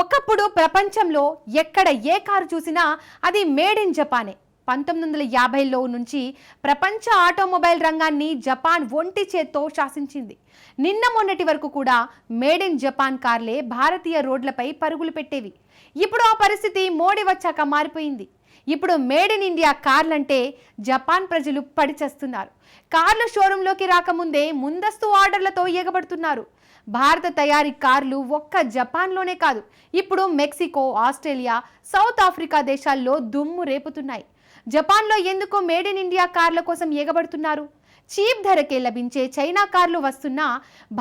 ఒకప్పుడు ప్రపంచంలో ఎక్కడ ఏ కారు చూసినా అది మేడ్ ఇన్ జపానే. పంతొమ్మిది వందల యాభైలో నుంచి ప్రపంచ ఆటోమొబైల్ రంగాన్ని జపాన్ ఒంటి చేత్తో శాసించింది. నిన్న మొన్నటి వరకు కూడా మేడ్ ఇన్ జపాన్ కార్లే భారతీయ రోడ్లపై పరుగులు పెట్టేవి. ఇప్పుడు ఆ పరిస్థితి మోడీ వచ్చాక మారిపోయింది. ఇప్పుడు మేడ్ ఇన్ ఇండియా కార్లంటే జపాన్ ప్రజలు పడిచేస్తున్నారు. కార్లు షోరూంలోకి రాకముందే ముందస్తు ఆర్డర్లతో ఎగబడుతున్నారు భారత తయారీ కార్లు ఒక్క జపాన్లోనే కాదు ఇప్పుడు మెక్సికో ఆస్ట్రేలియా సౌత్ ఆఫ్రికా దేశాల్లో దుమ్ము రేపుతున్నాయి. జపాన్లో ఎందుకు మేడ్ ఇన్ ఇండియా కార్ల కోసం ఎగబడుతున్నారు? చీప్ ధరకే లభించే చైనా కార్లు వస్తున్నా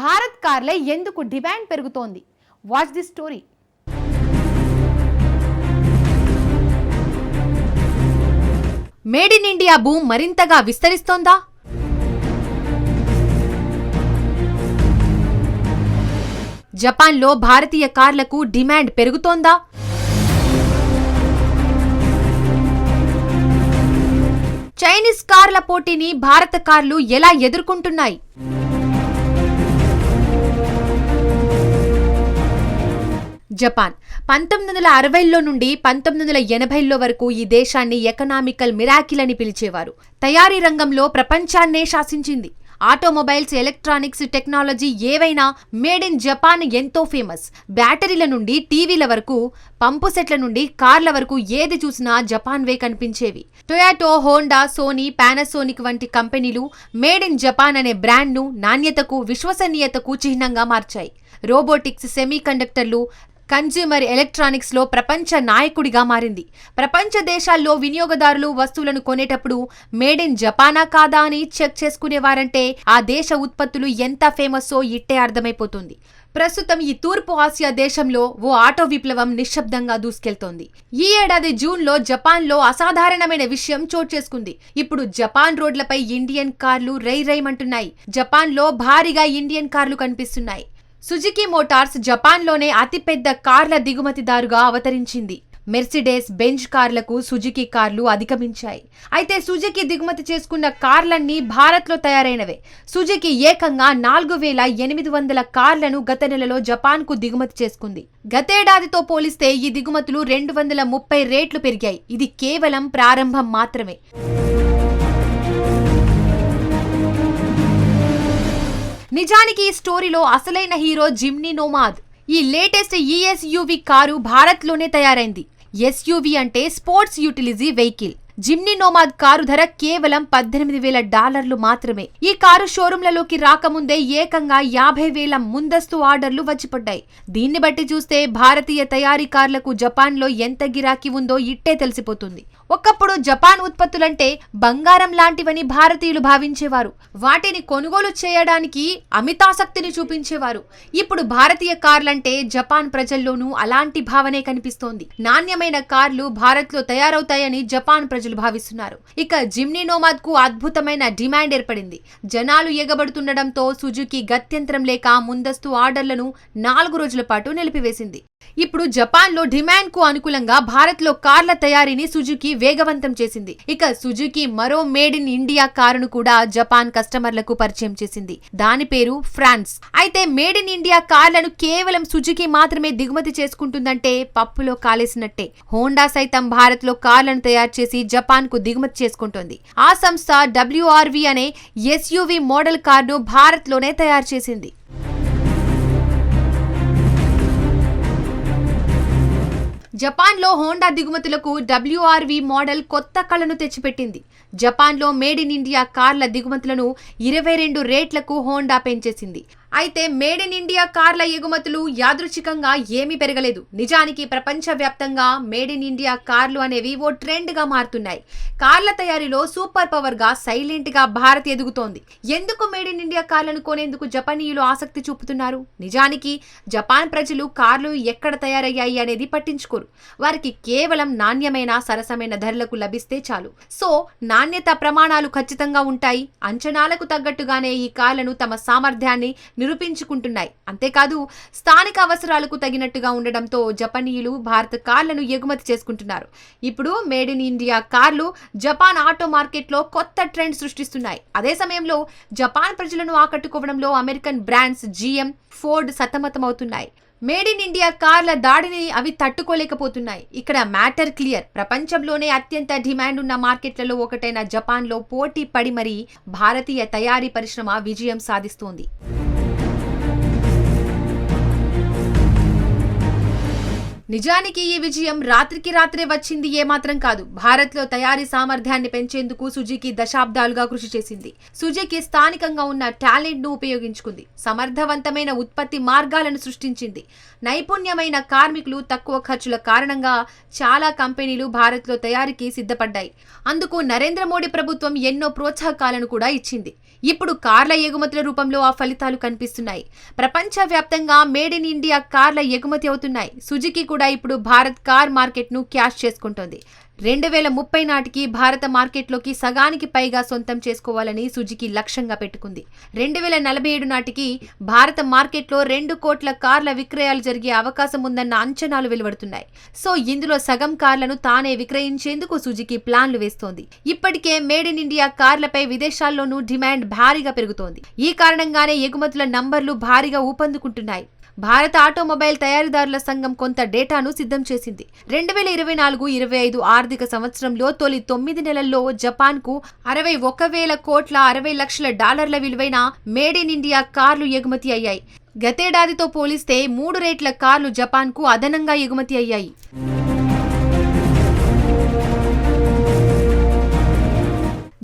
భారత్ కార్లే ఎందుకు డిమాండ్ పెరుగుతోంది? Watch the story. Made in India boom మరింతగా విస్తరిస్తోందా? జపాన్లో భారతీయ కార్లకు డిమాండ్ పెరుగుతోందా? చైనీస్ కార్ల పోటీని భారత కార్లు ఎలా ఎదుర్కొంటున్నాయి? జపాన్ పంతొమ్మిది వందల అరవైలో నుండి పంతొమ్మిది వందల ఎనభైలో వరకు ఈ దేశాన్ని ఎకనామికల్ మిరాకిల్ అని పిలిచేవారు. తయారీ రంగంలో ప్రపంచాన్నే శాసించింది. ఆటోమొబైల్స్ ఎలక్ట్రానిక్స్ టెక్నాలజీ ఏవైనా మేడ్ ఇన్ జపాన్ ఎంతో ఫేమస్. బ్యాటరీల నుండి టీవీల వరకు పంపు సెట్ల నుండి కార్ల వరకు ఏది చూసినా జపాన్ వే కనిపించేవి. టొయాటో హోండా సోనీ పానాసోనిక్ వంటి కంపెనీలు మేడ్ ఇన్ జపాన్ అనే బ్రాండ్ను నాణ్యతకు విశ్వసనీయతకు చిహ్నంగా మార్చాయి. రోబోటిక్స్ సెమీ కండక్టర్లు కన్జ్యూమర్ ఎలక్ట్రానిక్స్లో ప్రపంచ నాయకుడిగా మారింది. ప్రపంచ దేశాల్లో వినియోగదారులు వస్తువులను కొనేటప్పుడు మేడ్ ఇన్ జపానా కాదా అని చెక్ చేసుకునేవారంటే ఆ దేశ ఉత్పత్తులు ఎంత ఫేమస్సో ఇట్టే అర్థమైపోతుంది. ప్రస్తుతం ఈ తూర్పు ఆసియా దేశంలో ఓ ఆటో విప్లవం నిశ్శబ్దంగా దూసుకెళ్తోంది. ఈ ఏడాది జూన్లో జపాన్లో అసాధారణమైన విషయం చోటు చేసుకుంది. ఇప్పుడు జపాన్ రోడ్లపై ఇండియన్ కార్లు రై రైమంటున్నాయి జపాన్లో భారీగా ఇండియన్ కార్లు కనిపిస్తున్నాయి. సుజుకి మోటార్స్ జపాన్లోనే అతిపెద్ద కార్ల దిగుమతిదారుగా అవతరించింది. మెర్సిడెస్ బెంజ్ కార్లకు సుజుకి కార్లు అధిగమించాయి. అయితే సుజుకి దిగుమతి చేసుకున్న కార్లన్నీ భారత్లో తయారైనవే. సుజుకి ఏకంగా నాలుగు వేల ఎనిమిది వందల కార్లను గత నెలలో జపాన్కు దిగుమతి చేసుకుంది. గతేడాదితో పోలిస్తే ఈ దిగుమతులు రెండు వందల ముప్పై రేట్లు పెరిగాయి. ఇది కేవలం ప్రారంభం మాత్రమే. నిజానికి ఈ స్టోరీలో అసలైన హీరో జిమ్నీ నోమాద్. ఈ లేటెస్ట్ ఈఎస్యూవి కారు భారత్లోనే తయారైంది. ఎస్యూవి అంటే sports utility vehicle. Jimny Nomade car ధర కేవలం పద్దెనిమిది వేల డాలర్లు మాత్రమే. ఈ కారు షోరూంలలోకి రాకముందే ఏకంగా యాభై వేల ముందస్తు ఆర్డర్లు వచ్చిపడ్డాయి. దీన్ని బట్టి చూస్తే భారతీయ తయారీ కార్లకు జపాన్లో ఎంత గిరాకీ ఉందో ఇట్టే తెలిసిపోతుంది. ఒకప్పుడు జపాన్ ఉత్పత్తులంటే బంగారం లాంటివని భారతీయులు భావించేవారు. వాటిని కొనుగోలు చేయడానికి అమితాసక్తిని చూపించేవారు. ఇప్పుడు భారతీయ కార్లంటే జపాన్ ప్రజల్లోనూ అలాంటి భావనే కనిపిస్తోంది. నాణ్యమైన కార్లు భారత్లో తయారవుతాయని జపాన్ ప్రజలు భావిస్తున్నారు. ఇక జిమ్నీ నోమాద్కు అద్భుతమైన డిమాండ్ ఏర్పడింది. జనాలు ఎగబడుతుండడంతో సుజుకి గత్యంతరం లేక ముందస్తు ఆర్డర్లను నాలుగు రోజుల పాటు నిలిపివేసింది. ఇప్పుడు జపాన్లో డిమాండ్కు అనుకూలంగా భారత్లో కార్ల తయారీని సుజుకి వేగవంతం చేసింది. ఇక సుజుకి మరో మేడ్ ఇన్ ఇండియా కారును కూడా జపాన్ కస్టమర్లకు పరిచయం చేసింది. దాని పేరు ఫ్రాన్స్. అయితే మేడ్ ఇన్ ఇండియా కార్లను కేవలం సుజుకి మాత్రమే దిగుమతి చేసుకుంటుందంటే పప్పులో కాలేసినట్టే. హోండా సైతం భారత్లో కార్లను తయారు చేసి జపాన్కు దిగుమతి చేసుకుంటోంది. ఆ సంస్థ డబ్ల్యూఆర్వి అనే ఎస్యూవి మోడల్ కార్ను భారత్లోనే తయారు చేసింది. జపాన్లో హోండా దిగుమతులకు డబ్ల్యూఆర్వి మోడల్ కొత్త కళను తెచ్చిపెట్టింది. జపాన్లో మేడ్ ఇన్ ఇండియా కార్ల దిగుమతులను ఇరవై రెండు రేట్లకు హోండా పెంచేసింది. అయితే మేడ్ ఇన్ ఇండియా కార్ల ఎగుమతులు యాదృచ్ఛికంగా ఏమీ పెరగలేదు. నిజానికి ప్రపంచవ్యాప్తంగా మేడ్ ఇన్ ఇండియా కార్లు అనేవి ఓ ట్రెండ్గా మారుతున్నాయి. కార్ల తయారీలో సూపర్ పవర్గా సైలెంట్గా భారత్ ఎదుగుతోంది. ఎందుకు మేడ్ ఇన్ ఇండియా కార్లను కొనేందుకు జపానీయులు ఆసక్తి చూపుతున్నారు? నిజానికి జపాన్ ప్రజలు కార్లు ఎక్కడ తయారయ్యాయి అనేది పట్టించుకోరు. వారికి కేవలం నాణ్యమైన సరసమైన ధరలకు లభిస్తే చాలు. సో నాణ్యత ప్రమాణాలు ఖచ్చితంగా ఉంటాయి. అంచనాలకు తగ్గట్టుగానే ఈ కార్లను తమ సామర్థ్యాన్ని నిరూపించుకుంటున్నాయి. అంతేకాదు స్థానిక అవసరాలకు తగినట్టుగా ఉండడంతో జపనీయులు భారత కార్లను ఎగుమతి చేసుకుంటున్నారు. ఇప్పుడు మేడ్ ఇన్ ఇండియా కార్లు జపాన్ ఆటో మార్కెట్లో కొత్త ట్రెండ్ సృష్టిస్తున్నాయి. అదే సమయంలో జపాన్ ప్రజలను ఆకట్టుకోవడంలో అమెరికన్ బ్రాండ్స్ జీఎం ఫోర్డ్ సతమతమవుతున్నాయి. మేడ్ ఇన్ ఇండియా కార్ల దాడిని అవి తట్టుకోలేకపోతున్నాయి. ఇక్కడ మ్యాటర్ క్లియర్. ప్రపంచంలోనే అత్యంత డిమాండ్ ఉన్న మార్కెట్లలో ఒకటైన జపాన్లో పోటీ పడి మరీ భారతీయ తయారీ పరిశ్రమ విజయం సాధిస్తోంది. నిజానికి ఈ విజయం రాత్రికి రాత్రే వచ్చింది ఏమాత్రం కాదు. భారత్లో తయారీ సామర్థ్యాన్ని పెంచేందుకు సుజుకి దశాబ్దాలుగా కృషి చేసింది. సుజుకి స్థానికంగా ఉన్న టాలెంట్ను ఉపయోగించుకుంది. సమర్థవంతమైన ఉత్పత్తి మార్గాలను సృష్టించింది. నైపుణ్యమైన కార్మికులు తక్కువ ఖర్చుల కారణంగా చాలా కంపెనీలు భారత్లో తయారీకి సిద్ధపడ్డాయి. అందుకు నరేంద్ర మోడీ ప్రభుత్వం ఎన్నో ప్రోత్సాహకాలను కూడా ఇచ్చింది. ఇప్పుడు కార్ల ఎగుమతుల రూపంలో ఆ ఫలితాలు కనిపిస్తున్నాయి. ప్రపంచవ్యాప్తంగా మేడ్ ఇన్ ఇండియా కార్ల ఎగుమతి అవుతున్నాయి. సుజుకి కూడా ఇప్పుడు భారత్ కార్ మార్కెట్ను క్యాష్ చేసుకుంటోంది. రెండు వేల ముప్పై నాటికి భారత మార్కెట్లోకి సగానికి పైగా సొంతం చేసుకోవాలని సుజుకి లక్ష్యంగా పెట్టుకుంది. రెండు వేల నలభై ఏడు నాటికి భారత మార్కెట్లో రెండు కోట్ల కార్ల విక్రయాలు జరిగే అవకాశం ఉందన్న అంచనాలు వెలువడుతున్నాయి. సో ఇందులో సగం కార్లను తానే విక్రయించేందుకు సుజుకి ప్లాన్లు వేస్తోంది. ఇప్పటికే మేడ్ ఇన్ ఇండియా కార్లపై విదేశాల్లోనూ డిమాండ్ భారీగా పెరుగుతోంది. ఈ కారణంగానే ఎగుమతుల నంబర్లు భారీగా ఊపందుకుంటున్నాయి. భారత ఆటోమొబైల్ తయారీదారుల సంఘం కొంత డేటాను సిద్ధం చేసింది. రెండు వేల ఇరవై నాలుగు ఇరవై ఐదు ఆర్థిక సంవత్సరంలో తొలి తొమ్మిది నెలల్లో జపాన్కు అరవై ఒక వేల కోట్ల అరవై లక్షల డాలర్ల విలువైన మేడ్ ఇన్ ఇండియా కార్లు ఎగుమతి అయ్యాయి. గతేడాదితో పోలిస్తే మూడు రేట్ల కార్లు జపాన్కు అదనంగా ఎగుమతి అయ్యాయి.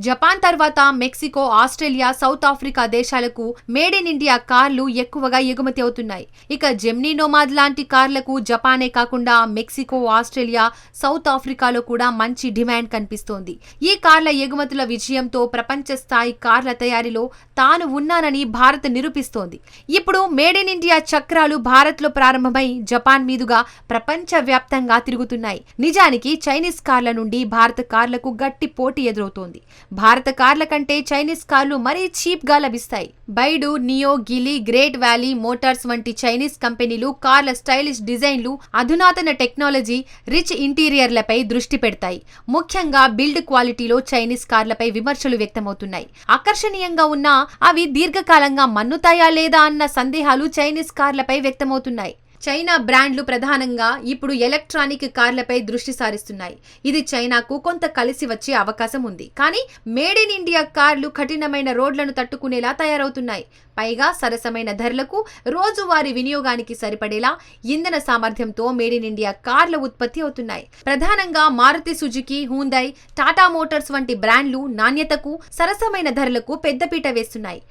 జపాన్ తర్వాత మెక్సికో ఆస్ట్రేలియా సౌత్ ఆఫ్రికా దేశాలకు మేడ్ ఇన్ ఇండియా కార్లు ఎక్కువగా ఎగుమతి అవుతున్నాయి. ఇక జెమ్నీ నోమాద్ లాంటి కార్లకు జపానే కాకుండా మెక్సికో ఆస్ట్రేలియా సౌత్ ఆఫ్రికాలో కూడా మంచి డిమాండ్ కనిపిస్తోంది. ఈ కార్ల ఎగుమతుల విజయంతో ప్రపంచ స్థాయి కార్ల తయారీలో తాను ఉన్నానని భారత్ నిరూపిస్తోంది. ఇప్పుడు మేడ్ ఇన్ ఇండియా చక్రాలు భారత్లో ప్రారంభమై జపాన్ మీదుగా ప్రపంచవ్యాప్తంగా తిరుగుతున్నాయి. నిజానికి చైనీస్ కార్ల నుండి భారత కార్లకు గట్టి పోటీ ఎదురవుతోంది. భారత కార్ల కంటే చైనీస్ కార్లు మరీ చీప్గా లభిస్తాయి. BYD Nio Geely Great Wall Motors వంటి చైనీస్ కంపెనీలు కార్ల స్టైలిష్ డిజైన్లు అధునాతన టెక్నాలజీ రిచ్ ఇంటీరియర్లపై దృష్టి పెడతాయి. ముఖ్యంగా బిల్డ్ క్వాలిటీలో చైనీస్ కార్లపై విమర్శలు వ్యక్తమవుతున్నాయి. ఆకర్షణీయంగా ఉన్నా అవి దీర్ఘకాలంగా మన్నుతాయా లేదా అన్న సందేహాలు చైనీస్ కార్లపై వ్యక్తమవుతున్నాయి. చైనా బ్రాండ్లు ప్రధానంగా ఇప్పుడు ఎలక్ట్రానిక్ కార్లపై దృష్టి సారిస్తున్నాయి. ఇది చైనాకు కొంత కలిసి వచ్చే అవకాశం ఉంది. కానీ మేడ్ ఇన్ ఇండియా కార్లు కఠినమైన రోడ్లను తట్టుకునేలా తయారవుతున్నాయి. పైగా సరసమైన ధరలకు రోజువారీ వినియోగానికి సరిపడేలా ఇంధన సామర్థ్యంతో మేడ్ ఇన్ ఇండియా కార్ల ఉత్పత్తి అవుతున్నాయి. ప్రధానంగా Maruti Suzuki Hyundai Tata Motors వంటి బ్రాండ్లు నాణ్యతకు సరసమైన ధరలకు పెద్దపీట వేస్తున్నాయి.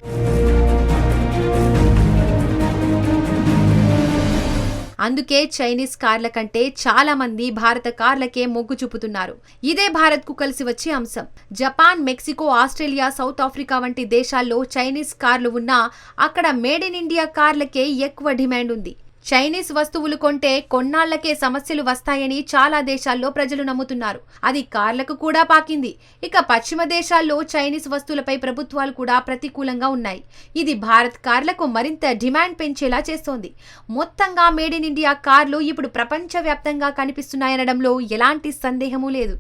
అందుకే చైనీస్ కార్ల కంటే చాలా మంది భారత కార్లకే మొగ్గు చూపుతున్నారు. ఇదే భారత్కు కలిసి వచ్చే అంశం. Japan Mexico Australia South Africa వంటి దేశాల్లో చైనీస్ కార్లు ఉన్నా అక్కడ మేడ్ ఇన్ ఇండియా కార్లకే ఎక్కువ డిమాండ్ ఉంది. చైనీస్ వస్తువులు కొంటే కొన్నాళ్ళకే సమస్యలు వస్తాయని చాలా దేశాల్లో ప్రజలు నమ్ముతున్నారు. అది కార్లకు కూడా పాకింది. ఇక పశ్చిమ దేశాల్లో చైనీస్ వస్తువులపై ప్రభుత్వాలు కూడా ప్రతికూలంగా ఉన్నాయి. ఇది భారత్ కార్లకు మరింత డిమాండ్ పెంచేలా చేస్తోంది. మొత్తంగా మేడ్ ఇన్ ఇండియా కార్లు ఇప్పుడు ప్రపంచవ్యాప్తంగా కనిపిస్తున్నాయనడంలో ఎలాంటి సందేహమూ లేదు.